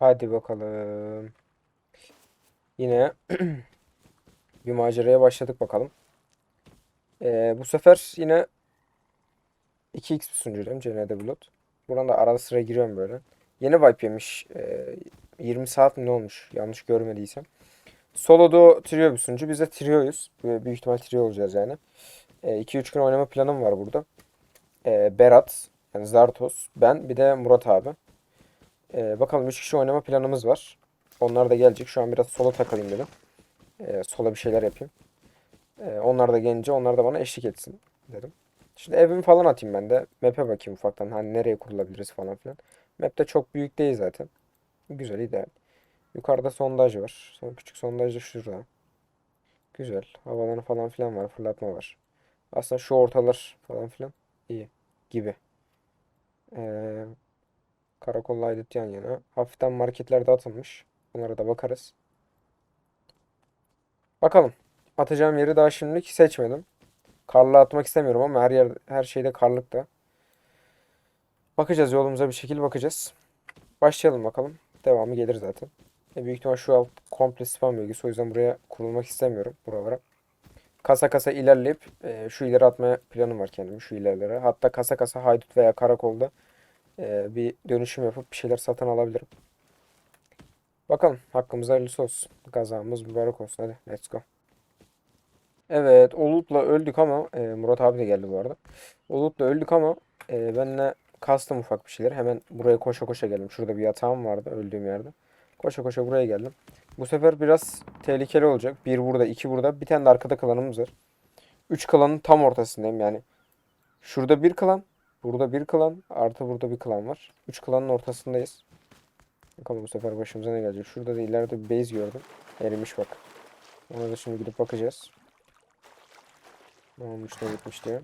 Hadi bakalım. Yine bir maceraya başladık bakalım. Ee, bu sefer yine 2x bir sunucudayım CND Bulut. Buradan da arada sıra giriyorum böyle. Yeni wipe yemiş. Ee, 20 saat mi ne olmuş? Yanlış görmediysem. Solo'da trio bir sunucu. Biz de trio'yuz. Büyük ihtimal trio olacağız yani. 2-3 gün oynama planım var burada. Ee, Berat, yani Zartos, ben bir de Murat abi. Ee, bakalım 3 kişi oynama planımız var. Onlar da gelecek. Şu an biraz sola takılayım dedim. Ee, sola bir şeyler yapayım. Ee, onlar da gelince onlar da bana eşlik etsin dedim. Şimdi evimi falan atayım ben de. Map'e bakayım ufaktan. Hani nereye kurulabiliriz falan filan. Map de çok büyük değil zaten. Güzel, ideal. Yukarıda sondaj var. Sonra küçük sondaj da şurada. Güzel. Havalanı falan filan var. Fırlatma var. Aslında şu ortalar falan filan iyi gibi. Ee, Karakolla Aydut yan yana. Hafiften marketler dağıtılmış. Bunlara da bakarız. Bakalım. Atacağım yeri daha şimdilik seçmedim. Karlı atmak istemiyorum ama her yer her şeyde karlık da. Bakacağız yolumuza bir şekil bakacağız. Başlayalım bakalım. Devamı gelir zaten. E, büyük ihtimal şu alt komple spam bölgesi. O yüzden buraya kurulmak istemiyorum buralara. Kasa kasa ilerleyip e, şu ileri atmaya planım var kendimi şu ilerlere. Hatta kasa kasa haydut veya karakolda e, bir dönüşüm yapıp bir şeyler satın alabilirim. Bakalım hakkımıza hayırlısı olsun. Gazamız mübarek olsun. Hadi let's go. Evet Olut'la öldük ama e, Murat abi de geldi bu arada. Olut'la öldük ama e, benle kastım ufak bir şeyler. Hemen buraya koşa koşa geldim. Şurada bir yatağım vardı öldüğüm yerde. Koşa koşa buraya geldim. Bu sefer biraz tehlikeli olacak. Bir burada, iki burada. Bir tane de arkada klanımız var. Üç klanın tam ortasındayım yani. Şurada bir klan. Burada bir klan. Artı burada bir klan var. Üç klanın ortasındayız. Bakalım bu sefer başımıza ne gelecek. Şurada da ileride bir base gördüm. Erimiş bak. Ona da şimdi gidip bakacağız. Ne olmuş ne bitmiş diye.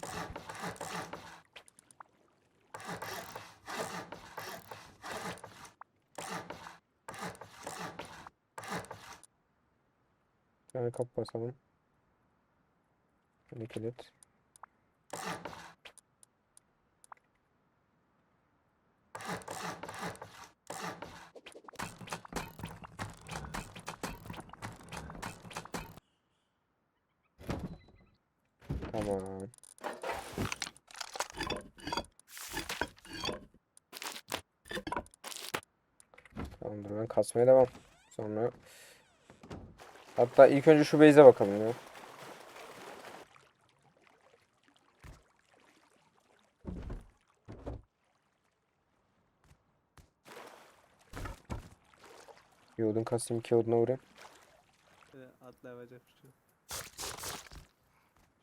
Bir tane kapı basalım. Şöyle kilit. Tamam. Tamamdır ben kasmaya devam. Sonra Hatta ilk önce şu base'e bakalım ya. Bir odun kasayım iki oduna vurayım. Atla yapacak.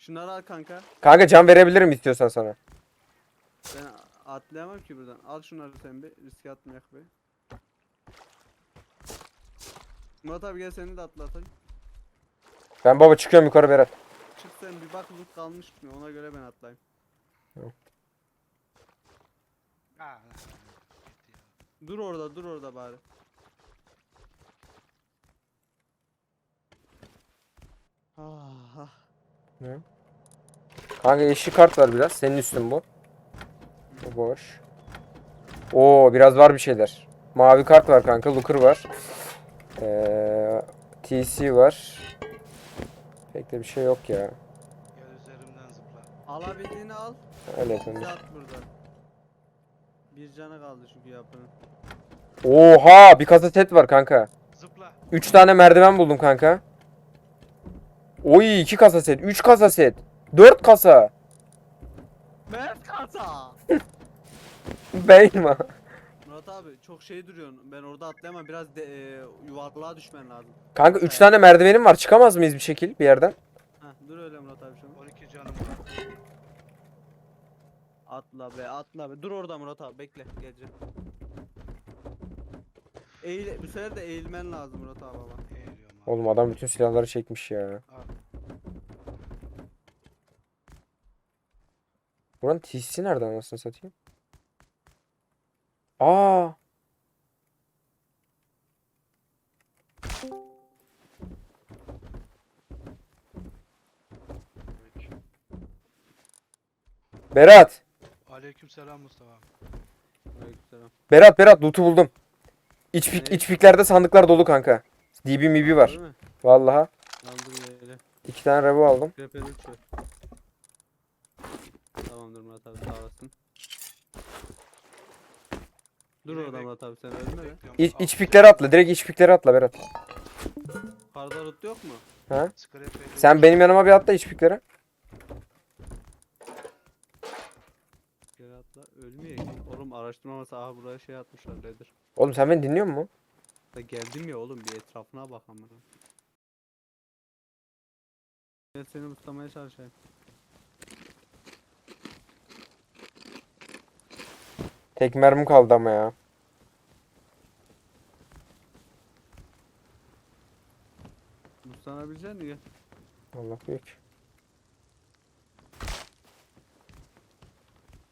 Yok. Şunları al kanka. Kanka can verebilirim istiyorsan sana. Ben atlayamam ki buradan. Al şunları sen bir. Riske atmayak be. Murat abi gel seni de atlatayım. Ben baba çıkıyorum yukarı Berat. Çık sen bir bak loot kalmış mı ona göre ben atlayayım. Aa, ya. Dur orada dur orada bari. Ah, ah. Ne? Kanka yeşil kart var biraz. Senin üstün bu. Bu boş. Oo biraz var bir şeyler. Mavi kart var kanka. Looker var. Ee, TC var. Pek de bir şey yok ya. Gel üzerimden zıpla. Alabildiğini al. Öyle Bir yapalım. at buradan. Bir canı kaldı çünkü yapının. Oha bir kasa set var kanka. Zıpla. 3 tane merdiven buldum kanka. Oy 2 kasa set. 3 kasa set. 4 kasa. Mert kasa. Beyma. Murat abi çok şey duruyorsun. Ben orada atlayamam. Biraz de, e, yuvarlığa düşmen lazım. Kanka 3 tane merdivenim var. Çıkamaz mıyız bir şekil bir yerden? Heh, dur öyle Murat abi şu an. 12 canım var. Atla be atla be. Dur orada Murat abi bekle geleceğim. Eğil, bu sefer de eğilmen lazım Murat abi ama. Eğiliyorum abi. Oğlum adam bütün silahları çekmiş ya. Al. Buranın TC'si nerede anasını satayım? Aa. Berat. Aleyküm selam Mustafa. Aleykümselam. Berat Berat loot'u buldum. İç, pik, iç piklerde sandıklar dolu kanka. DB mibi var. Vallahi. Yere. iki tane revo aldım. Krepen uç ver. Tamamdır Murat abi sağ olasın. Dur orada Murat abi sen ölme. Bekliyorum. İç, iç piklere atla. Direkt iç piklere atla Berat. Karda rut yok mu? Ha? Sen benim yanıma bir atla iç piklere. Geri atla. Ölmüyor ki. Oğlum araştırmaması aha buraya şey atmışlar nedir? Oğlum sen beni dinliyor musun? Da geldim ya oğlum bir etrafına bak amına. Gel seni tutmaya çalışayım. Tek mermim kaldı ama ya. Muslanabilecek misin? Allah büyük.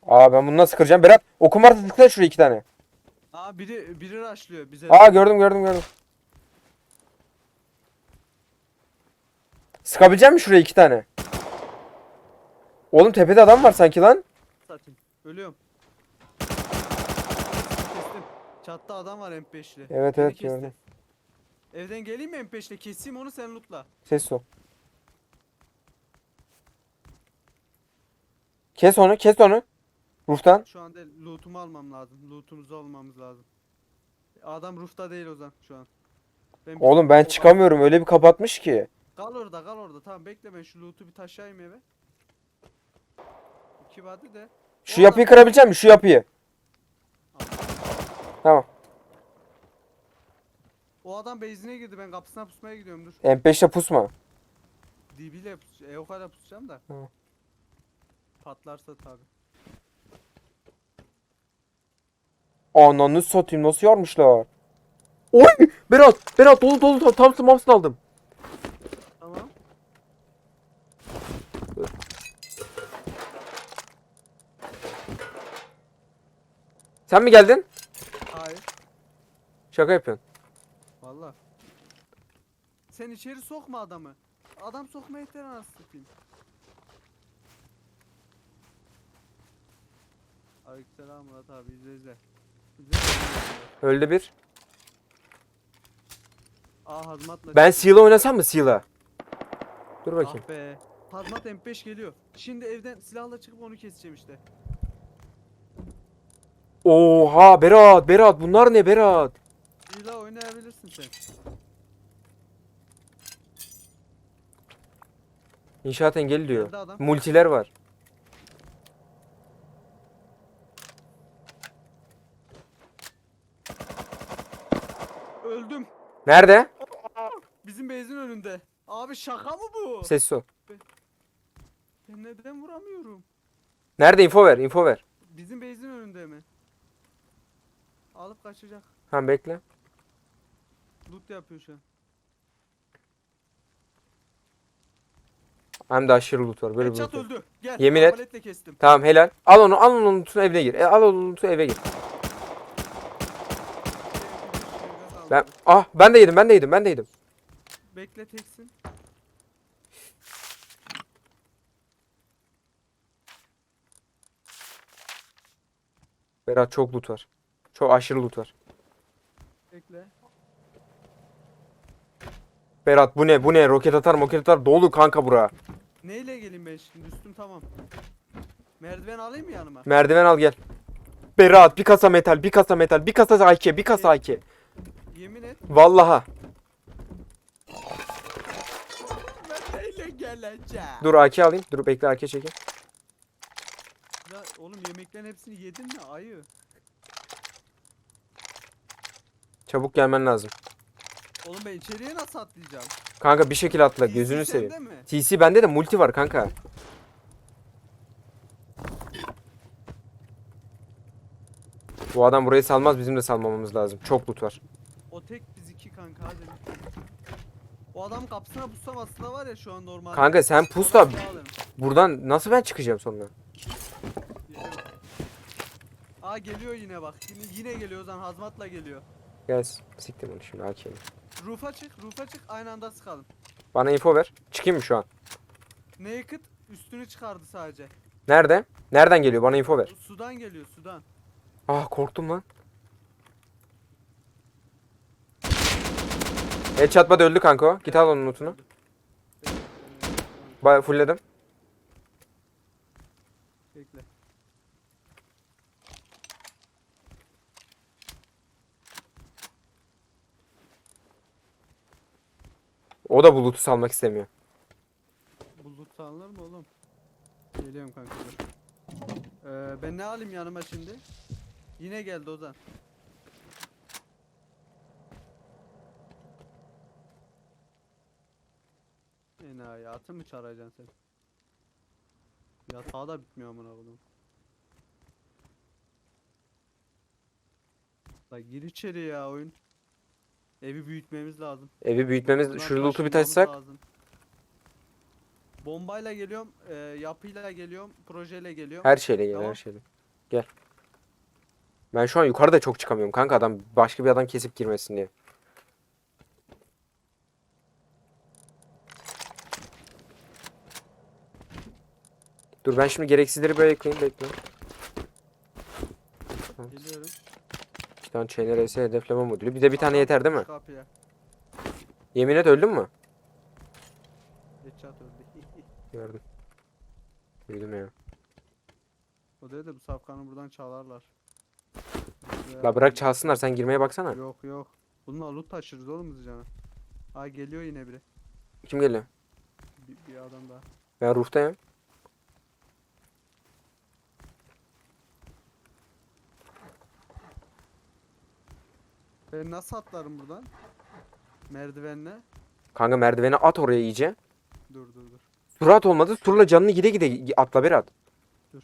Aa ben bunu nasıl kıracağım? Berat okum varsa tıkla şuraya iki tane. Aa biri biri rushlıyor bize. Aa gördüm gördüm gördüm. Sıkabilecek misin şuraya iki tane? Oğlum tepede adam var sanki lan. Satayım. Ölüyorum. Çatta adam var M5'li. Evet Beni evet kesti. gördüm. Evden geleyim mi M5'le keseyim onu sen lootla. Ses o. Kes onu kes onu. Roof'tan. Şu anda loot'umu almam lazım. Loot'umuzu almamız lazım. Adam roof'ta değil Ozan şu an. Ben bir- Oğlum ben o- çıkamıyorum öyle bir kapatmış ki. Kal orada kal orada. Tamam bekle ben şu loot'u bir taşıyayım eve. İki body de. Şu yapıyı kırabilecek misin? Şu yapıyı. Tamam. O adam base'ine girdi ben kapısına pusmaya gidiyorum dur. M5'te pusma. DB ile pus EOK'la pusacağım da. Tamam. Patlarsa tabi. Ananı satayım nasıl yarmışlar. Oy! Berat! Berat dolu dolu dolu. Thompson Thompson aldım. Tamam. Sen mi geldin? Şaka yapıyorsun. Valla. Sen içeri sokma adamı. Adam sokma yeter anasını satayım. Aleykümselam Murat abi izle izle. İzle. Öldü bir. Aa hazmatla. Ben Seal'a oynasam mı Seal'a? Dur bakayım. Ah be. Hazmat M5 geliyor. Şimdi evden silahla çıkıp onu keseceğim işte. Oha Berat Berat bunlar ne Berat? Oynayabilirsin sen. İnşaat engeli diyor. Adam. Multiler var. Öldüm. Nerede? Bizim base'in önünde. Abi şaka mı bu? Sessiz ol. Ben neden vuramıyorum? Nerede info ver info ver. Bizim base'in önünde mi? Alıp kaçacak. Ha bekle. Loot yapıyor şu an. Hem de aşırı loot var böyle bir Headshot loot. yok. öldü. Gel. Yemin et. kestim. Tamam helal. Al onu al onu loot'unu evine gir. E, al onu loot'unu eve gir. Ben ah ben de yedim ben de yedim ben de yedim. Bekle teksin. Berat çok loot var. Çok aşırı loot var. Bekle. Berat bu ne bu ne roket atar moket atar dolu kanka bura. Neyle geleyim ben şimdi? Üstüm tamam. Merdiven alayım mı yanıma? Merdiven al gel. Berat bir kasa metal bir kasa metal bir kasa AK bir kasa AK. Yemin et. Vallaha. Ben neyle geleceğim? Dur AK alayım. Dur bekle AK çekeyim. Ya oğlum yemeklerin hepsini yedin mi ayı? Çabuk gelmen lazım. Oğlum ben içeriye nasıl atlayacağım? Kanka bir şekilde atla TC gözünü sende seveyim. mi? TC bende de multi var kanka. Bu adam burayı salmaz bizim de salmamamız lazım. Çok loot var. O tek biz iki kanka hadi. O adam kapısına pussam aslında var ya şu an normal. Kanka sen pus da buradan nasıl ben çıkacağım sonra? Aa geliyor yine bak. Yine, yine geliyor Ozan hazmatla geliyor. Gel siktir onu şimdi AK'yi. Roof'a çık, roof'a çık. Aynı anda sıkalım. Bana info ver. Çıkayım mı şu an? Naked üstünü çıkardı sadece. Nerede? Nereden geliyor? Bana info ver. Sudan geliyor, sudan. Ah korktum lan. El çatma öldü kanka o. Git al onun lootunu. Baya fullledim. O da bulutu salmak istemiyor. Bulut sağlanır mı oğlum? Geliyorum kanka. Ee, ben ne alayım yanıma şimdi? Yine geldi Ozan. Enayi atı mı çağıracaksın sen? Yatağı da bitmiyor amına koyayım. La gir içeri ya oyun. Evi büyütmemiz lazım. Evi büyütmemiz, şu loot'u bir lazım. Bombayla geliyorum, e, yapıyla geliyorum, projeyle geliyorum. Her şeyle gel, her Tamam. şeyle. Gel. Ben şu an yukarıda çok çıkamıyorum kanka adam başka bir adam kesip girmesin diye. Dur ben şimdi gereksizleri böyle ekleyeyim bekle. Geliyorum. İki tane chainer S hedefleme modülü. Bir de bir tane yeter değil mi? Kapıya. Yemin et öldün mü? Headshot öldü. Gördüm. Duydum ya. o dedi bu safkanı buradan çalarlar. La bırak çalsınlar sen girmeye baksana. Yok yok. Bununla loot taşırız oğlum biz canım. Ha geliyor yine biri. Kim geliyor? Bir, bir adam daha. Ben ruhtayım. Ben nasıl atlarım buradan? Merdivenle. Kanka merdiveni at oraya iyice. Dur dur dur. Surat olmadı. Surla canını gide gide atla Berat. Dur.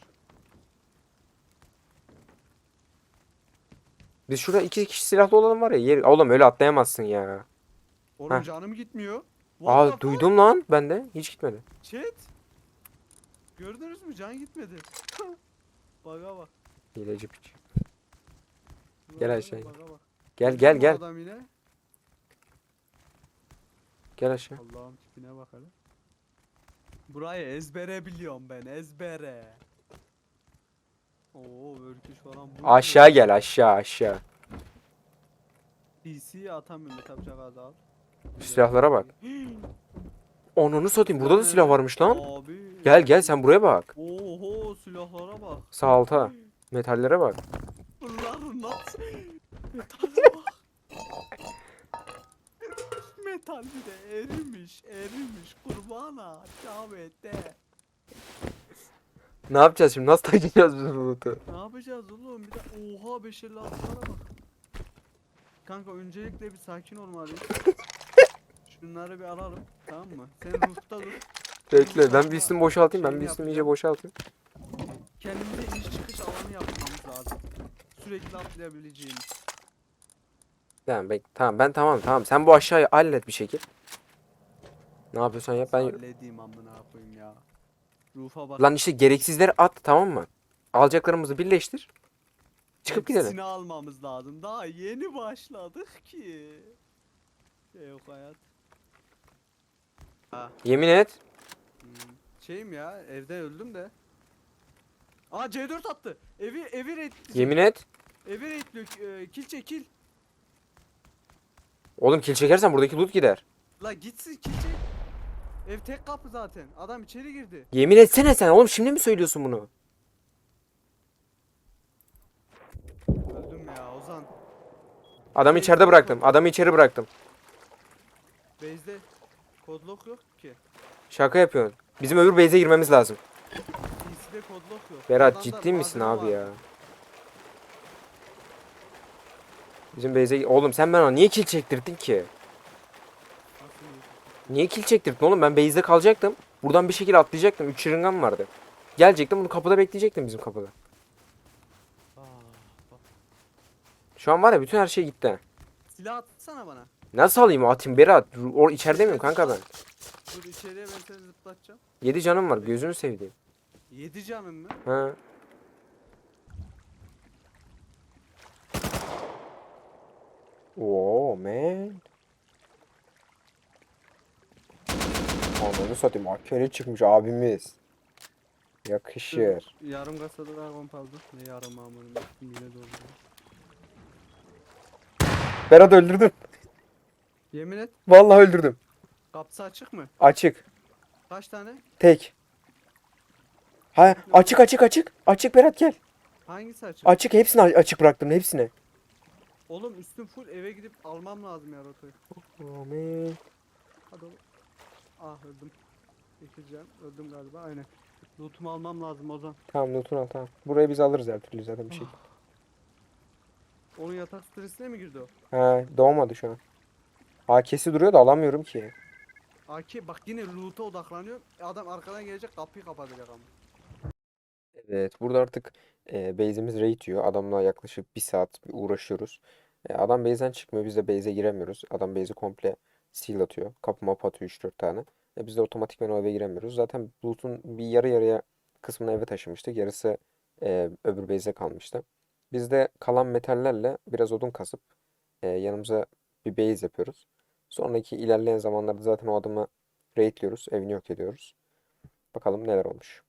Biz şurada iki kişi silahlı olalım var ya. Yer... Oğlum öyle atlayamazsın ya. Oğlum Heh. canım gitmiyor. What Aa fuck? duydum lan ben de. Hiç gitmedi. Chat. Gördünüz mü? Can gitmedi. Baga bak. Hileci piç. Baga aşağıya. baga bak. Gel gel gel. Adam yine. Gel aşağı. Allah'ım tipine bak hele. Burayı ezbere biliyorum ben ezbere. Oo örküş falan. bu? Aşağı gel aşağı aşağı. PC atamıyorum yapacak az al. Şu silahlara bak. Onunu satayım. Burada da silah varmış lan. Abi. Gel gel sen buraya bak. Oho silahlara bak. Sağ alta. Metallere bak. Bunlar nasıl? Metale bak. Metal bir de erimiş erimiş kurbana Cavette. Ne yapacağız şimdi? Nasıl taşıyacağız biz bu loot'u? Ne yapacağız oğlum bir de oha 556'lara bak. Kanka öncelikle bir sakin olmalıyız. Şunları bir alalım tamam mı? Sen roof'ta dur. Bekle ben bir üstümü boşaltayım. Ben bir üstümü iyice yapacağım. boşaltayım. Kendimize iniş çıkış alanı yapmamız lazım. Sürekli atlayabileceğimiz. Tamam bek tamam ben tamam tamam. Sen bu aşağıyı hallet bir şekil. Ne yapıyorsan yap ben Halledeyim amına koyayım ya. Roof'a bak. Lan işte gereksizleri at tamam mı? Alacaklarımızı birleştir. Çıkıp gidelim. Hepsini almamız lazım. Daha yeni başladık ki. Şey yok hayat. Ha. Yemin et. hmm. Şeyim ya evde öldüm de. Aa C4 attı. Evi evi raid. Yemin et. Evi raidliyor. E, kill çekil. Oğlum kill çekersen buradaki loot gider. La gitsin kill çek. Ev tek kapı zaten. Adam içeri girdi. Yemin etsene sen. Oğlum şimdi mi söylüyorsun bunu? Öldüm ya Ozan. Adamı içeride bıraktım. Adamı içeri bıraktım. Base'de kodlok yok ki. Şaka yapıyorsun. Bizim öbür base'e girmemiz lazım. PC'de kodlok yok. Berat Adamda ciddi misin malzeme abi var. ya? Bizim base'e... Oğlum sen bana niye kill çektirdin ki? Niye kill çektirdin oğlum? Ben base'de kalacaktım. Buradan bir şekilde atlayacaktım. 3 şırıngam vardı. Gelecektim bunu kapıda bekleyecektim bizim kapıda. Şu an var ya bütün her şey gitti. Silah atsana bana. Nasıl alayım o atayım Berat? Or içeride miyim kanka ben? Dur içeriye ben seni zıplatacağım. 7 canım var gözünü sevdiğim. 7 canın mı? Ha. Oo man. Ananı satayım akere çıkmış abimiz. Yakışır. Yarım kasada daha komp aldım. Ne yarım amınım. Yine doldu. Berat öldürdüm. Yemin et. Vallahi öldürdüm. Kapısı açık mı? Açık. Kaç tane? Tek. Ha açık açık açık. Açık Berat gel. Hangisi açık? Açık hepsini açık bıraktım hepsini. Oğlum üstüm full eve gidip almam lazım ya rotayı. Amin. Hadi oğlum. Ah öldüm. Geçeceğim. Öldüm galiba aynen. Lootumu almam lazım Ozan. Tamam notunu al tamam. Burayı biz alırız her türlü zaten bir şey. Onun yatak stresine mi girdi o? Ha doğmadı şu an. AK'si duruyor da alamıyorum ki. Aki bak yine loot'a odaklanıyor. Adam arkadan gelecek kapıyı kapatacak ama. Evet burada artık e, base'imiz raid. Adamla yaklaşık bir saat uğraşıyoruz. E, adam base'den çıkmıyor. Biz de base'e giremiyoruz. Adam base'i komple seal atıyor. Kapı mapı atıyor 3-4 tane. E, biz de otomatikman o eve giremiyoruz. Zaten loot'un bir yarı yarıya kısmını eve taşımıştık. Yarısı e, öbür base'e kalmıştı. Biz de kalan metallerle biraz odun kasıp e, yanımıza bir base yapıyoruz. Sonraki ilerleyen zamanlarda zaten o adamı raidliyoruz. Evini yok ediyoruz. Bakalım neler olmuş.